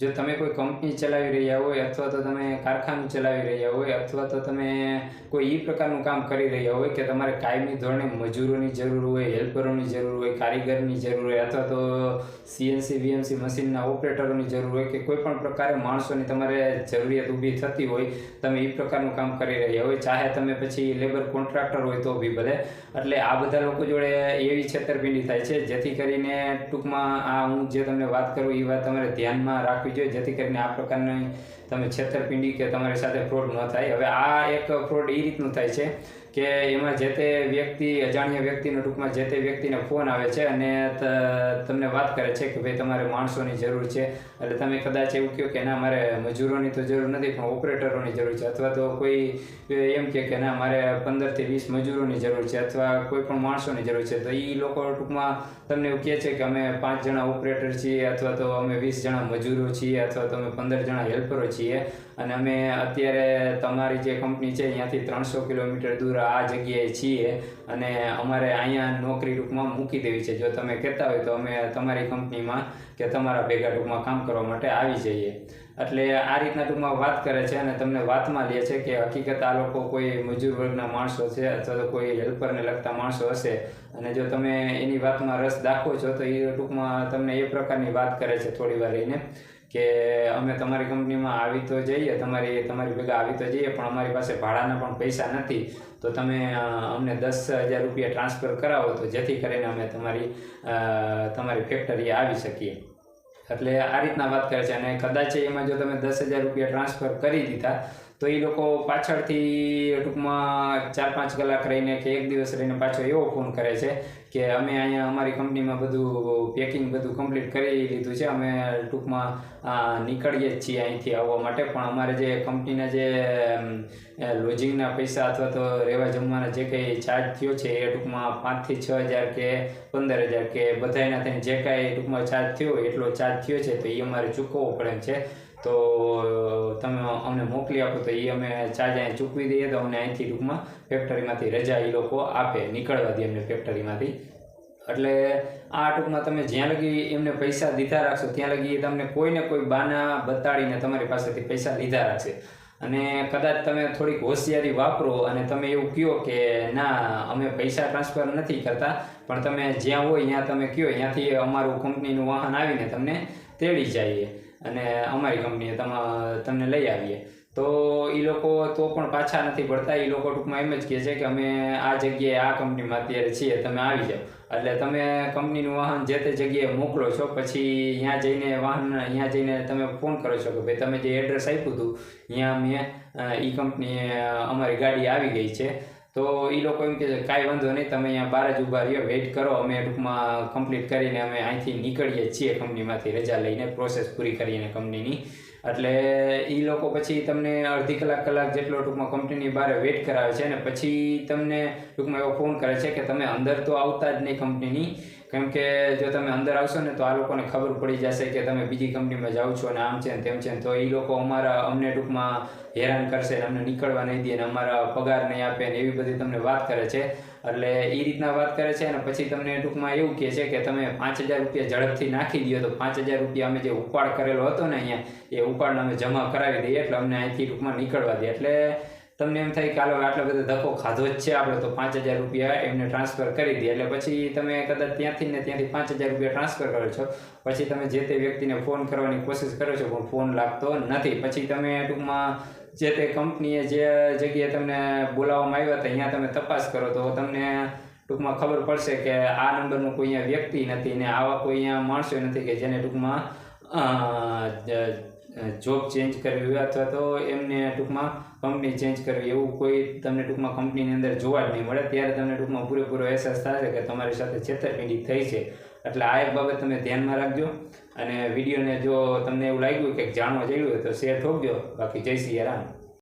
જો તમે કોઈ કંપની ચલાવી રહ્યા હોય અથવા તો તમે કારખાનું ચલાવી રહ્યા હોય અથવા તો તમે કોઈ એ પ્રકારનું કામ કરી રહ્યા હોય કે તમારે કાયમી ધોરણે મજૂરોની જરૂર હોય, હેલ્પરોની જરૂર હોય, કારીગરની જરૂર હોય અથવા તો સીએનસી વીએમસી મશીનના ઓપરેટરોની જરૂર હોય કે કોઈ પણ પ્રકારે માણસોની તમારે જરૂરિયાત ઊભી થતી હોય, તમે એ પ્રકારનું કામ કરી રહ્યા હોય, ચાહે તમે પછી લેબર કોન્ટ્રાક્ટર હોય તો બી ભલે. એટલે આ બધા લોકો જોડે એવી છેતરપિંડી થાય છે, જેથી કરીને ટૂંકમાં આ હું જે તમને વાત કરું એ વાત તમારે ધ્યાનમાં રાખવી જોઈએ જેથી કરીને આ પ્રકારની તમે છેતરપિંડી કે તમારી સાથે ફ્રોડ ન થાય. હવે આ એક ફ્રોડ એ રીતનું થાય છે કે એમાં જે તે વ્યક્તિ, અજાણ્યા વ્યક્તિનો ટૂંકમાં જે તે વ્યક્તિને ફોન આવે છે અને તમને વાત કરે છે કે ભાઈ, તમારે માણસોની જરૂર છે. એટલે તમે કદાચ એવું કહો કે, ના, મારે મજૂરોની તો જરૂર નથી, પણ ઓપરેટરોની જરૂર છે. અથવા તો કોઈ એમ કહે કે, ના, મારે પંદરથી વીસ મજૂરોની જરૂર છે. અથવા કોઈ પણ માણસોની જરૂર છે. તો એ લોકો ટૂંકમાં તમને એવું કહે છે કે, અમે પાંચ જણા ઓપરેટર છીએ. અથવા તો, અમે વીસ જણા મજૂરો છીએ. અથવા તો, અમે પંદર જણા હેલ્પરો છીએ અને અમે અત્યારે તમારી જે કંપની છે, અહીંયાથી ત્રણસો કિલોમીટર દૂર આ જગ્યાએ છીએ. અને અમારે અહીંયા નોકરી ટૂંકમાં મૂકી દેવી છે. જો તમે કહેતા હોય તો અમે તમારી કંપનીમાં કે તમારા ભેગા ટૂંકમાં કામ કરવા માટે આવી જઈએ. એટલે આ રીતના ટૂંકમાં વાત કરે છે અને તમને વાતમાં લે છે કે હકીકત આ લોકો કોઈ મજૂર વર્ગના માણસો છે અથવા તો કોઈ હેલ્પરને લગતા માણસો હશે. અને જો તમે એની વાતમાં રસ દાખવો છો તો એ ટૂંકમાં તમને એ પ્રકારની વાત કરે છે થોડી વાર રહીને કે અમે તમારી કંપનીમાં આવી તો જઈએ, તમારી તમારી ભેગા આવી તો જઈએ, પણ અમારી પાસે ભાડાના પણ પૈસા નથી. તો તમે અમને દસ હજાર રૂપિયા ટ્રાન્સફર કરાવો તો જેથી કરીને અમે તમારી તમારી ફેક્ટરીએ આવી શકીએ. એટલે આ રીતના વાત કરે છે. અને કદાચ એમાં જો તમે દસ હજાર રૂપિયા ટ્રાન્સફર કરી દીધા તો એ લોકો પાછળથી ટૂંકમાં ચાર પાંચ કલાક રહીને કે એક દિવસ રહીને પાછો એવો ફોન કરે છે કે અમે અહીંયા અમારી કંપનીમાં બધું પેકિંગ બધું કમ્પ્લીટ કરી લીધું છે. અમે ટૂંકમાં નીકળીએ જ છીએ અહીંથી આવવા માટે. પણ અમારે જે કંપનીના જે લોજિંગના પૈસા અથવા તો રહેવા જમવાના જે કંઈ ચાર્જ થયો છે એ ટૂંકમાં પાંચથી છ હજાર કે પંદર હજાર કે બધાયના થઈને જે કાંઈ ટૂંકમાં ચાર્જ થયો એટલો ચાર્જ થયો છે તો એ અમારે ચૂકવવો પડે છે. તો તમે અમને મોકલી આપો તો એ અમે ચાર્જ અહીં ચૂકવી દઈએ તો અમને અહીંથી ટૂંકમાં ફેક્ટરીમાંથી રજા એ લોકો આપે, નીકળવા દે અમને ફેક્ટરીમાંથી. એટલે આ ટૂંકમાં તમે જ્યાં લગી એમને પૈસા દીધા રાખશો, ત્યાં લગી એ તમને કોઈને કોઈ બાના બતાડીને તમારી પાસેથી પૈસા લીધા રાખશે. અને કદાચ તમે થોડીક હોશિયારી વાપરો અને તમે એવું કહો કે, ના, અમે પૈસા ટ્રાન્સફર નથી કરતા, પણ તમે જ્યાં હોય ત્યાં તમે કહો ત્યાંથી અમારું કંપનીનું વાહન આવીને તમને તેડી જઈએ અને અમારી કંપનીએ તમા, તમને લઈ આવીએ. તો એ લોકો તો પણ પાછા નથી પડતા. એ લોકો ટૂંકમાં એમ જ કહે છે કે અમે આ જગ્યાએ આ કંપનીમાં અત્યારે છીએ, તમે આવી જાઓ. એટલે તમે કંપનીનું વાહન જે તે જગ્યાએ મોકલો છો, પછી ત્યાં જઈને વાહન ત્યાં જઈને તમે ફોન કરો છો કે ભાઈ તમે જે એડ્રેસ આપ્યું હતું ત્યાં મેં એ કંપનીએ અમારી ગાડી આવી ગઈ છે. તો એ લોકો એમ છે, કાંઈ વાંધો નહીં, તમે અહીંયા બહાર જ ઊભા રહ્યો વેઇટ કરો, અમે ટૂંકમાં કમ્પ્લીટ કરીને અમે અહીંથી નીકળીએ છીએ કંપનીમાંથી રજા લઈને પ્રોસેસ પૂરી કરીને કંપનીની. એટલે એ લોકો પછી તમને અડધી કલાક કલાક જેટલો ટૂંકમાં કંપનીની બહાર વેઇટ કરાવે છે અને પછી તમને ટૂંકમાં એવો ફોન કરે છે કે તમે અંદર તો આવતા જ નહીં કંપનીની કેમ કે જો તમે અંદર આવશો ને તો આ લોકોને ખબર પડી જશે કે તમે બીજી કંપનીમાં જાઓ છો અને આમ છે ને તેમ છે ને, તો એ લોકો અમારા અમને ટૂંકમાં હેરાન કરશે અમને નીકળવા નહીં દે અને અમારા પગાર નહીં આપે ને એવી બધી તમને વાત કરે છે. એટલે એ રીતના વાત કરે છે અને પછી તમને ટૂંકમાં એવું કહે છે કે તમે પાંચ હજાર રૂપિયા ઝડપથી નાખી દો તો પાંચ હજાર રૂપિયા અમે જે ઉપાડ કરેલો હતો ને અહીંયા, એ ઉપાડ અમે જમા કરાવી દઈએ એટલે અમને અહીંથી ટૂંકમાં નીકળવા દે. એટલે તમને એમ થાય કે હાલો, આટલો બધો ધક્કો ખાધો જ છે, આપણે તો પાંચ હજાર રૂપિયા એમને ટ્રાન્સફર કરી દઈએ. એટલે પછી તમે કદાચ ત્યાંથી ને ત્યાંથી પાંચ હજાર રૂપિયા ટ્રાન્સફર કરો છો. પછી તમે જે તે વ્યક્તિને ફોન કરવાની કોશિશ કરો છો, પણ ફોન લાગતો નથી. પછી તમે ટૂંકમાં જે તે કંપનીએ જે જગ્યાએ તમને બોલાવવામાં આવ્યા હતા અહીંયા તમે તપાસ કરો. તો તમને ટૂંકમાં ખબર પડશે કે આ નંબરનું કોઈ અહીંયા વ્યક્તિ નથી ને આવા કોઈ અહીંયા માણસો નથી કે જેને ટૂંકમાં જોબ ચેન્જ કરવી હોય અથવા તો એમને ટૂંકમાં કંપની ચેન્જ કરવી, એવું કોઈ તમને ટૂંકમાં કંપનીની અંદર જોવા જ નહીં મળે. ત્યારે તમને ટૂંકમાં પૂરેપૂરો અહેસાસ થશે કે તમારી સાથે છેતરપિંડી થઈ છે. એટલે આ એક બાબત તમે ધ્યાનમાં રાખજો. અને વિડીયોને જો તમને એવું લાગ્યું કે જાણવા જઈ હોય તો શેર ઠોકજો. બાકી જય સિયા રામ.